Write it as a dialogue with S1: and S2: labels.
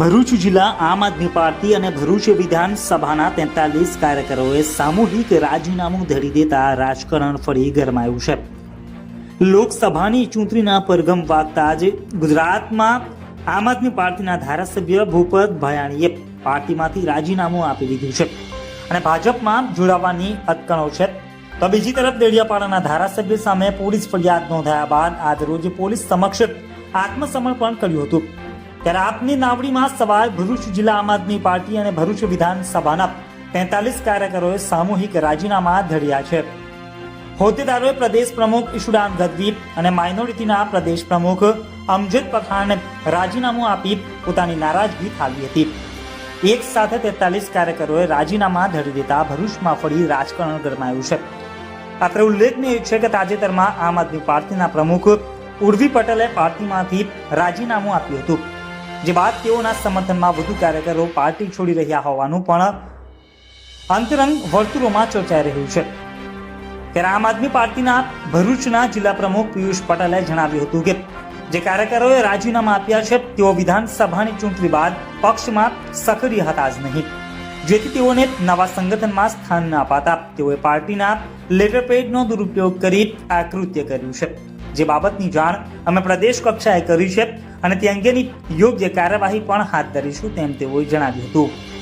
S1: ભરૂચ જિલ્લા આમ આદમી પાર્ટી અને ભરૂચ વિધાનસભાના તેતાલીસ કાર્યકરોએ સામૂહિક રાજીનામું ધરી દેતા રાજકારણ ફરી ગરમાયું છે. લોકસભાની ચૂંટણીના પરગમ વાગતા જ ગુજરાતમાં આમ આદમી પાર્ટીના ધારાસભ્ય ભૂપત ભયાણીએ પાર્ટીમાંથી રાજીનામું આપી દીધું છે અને ભાજપમાં જોડાવાની અટકણો છે. તો બીજી તરફ દેડિયાપાડાના ધારાસભ્ય સામે પોલીસ ફરિયાદ નોંધાયા બાદ આજરોજ પોલીસ સમક્ષ આત્મસમર્પણ કર્યું હતું. ત્યારે આપની નાવડીમાં સવાર ભરૂચ જિલ્લા આમ આદમી પાર્ટી અને ભરૂચ વિધાનસભાના તેતાલીસ કાર્યકરોએ સામૂહિક રાજીનામા ધર્યા છે. હોદ્દેદારોએ પ્રદેશ પ્રમુખ ઈશુદાન ગદવી અને માઇનોરિટીના પ્રદેશ પ્રમુખ અમજદ પઠાણને રાજીનામું આપી પોતાની નારાજગી ઠાલવી હતી. એક સાથે તેતાલીસ કાર્યકરોએ રાજીનામા ધરી દેતા ભરૂચમાં ફરી રાજકારણ ગરમાયું છે. માત્ર ઉલ્લેખનીય છે કે તાજેતરમાં આમ આદમી પાર્ટીના પ્રમુખ ઉર્વી પટેલે પાર્ટીમાંથી રાજીનામું આપ્યું હતું. જે બાદ તેઓના સમર્થનમાં વધુ કાર્યકરો પાર્ટી છોડી રહ્યા હોવાનું પણ અંતરંગ વર્તુળોમાં ચર્ચાઈ રહ્યું છે. ત્યારે આમ આદમી પાર્ટીના ભરૂચના જિલ્લા પ્રમુખ પિયુષ પટેલે જણાવ્યું હતું કે, જે કાર્યકરોએ રાજીનામા આપ્યા છે, તેઓ વિધાનસભાની ચૂંટણી બાદ પક્ષમાં સક્રિય હતા જ નહીં. જેથી તેઓને નવા સંગઠનમાં સ્થાન ન અપાતા તેઓએ પાર્ટીના લેટરપેડનો દુરુપયોગ કરી આ કૃત્ય કર્યું છે. જે બાબતની જાણ અમે પ્રદેશ કક્ષાએ કરી છે. અને તે અંગેની યોગ્ય કાર્યવાહી પણ હાથ ધરીશું તેમ તેઓએ જણાવ્યું હતું.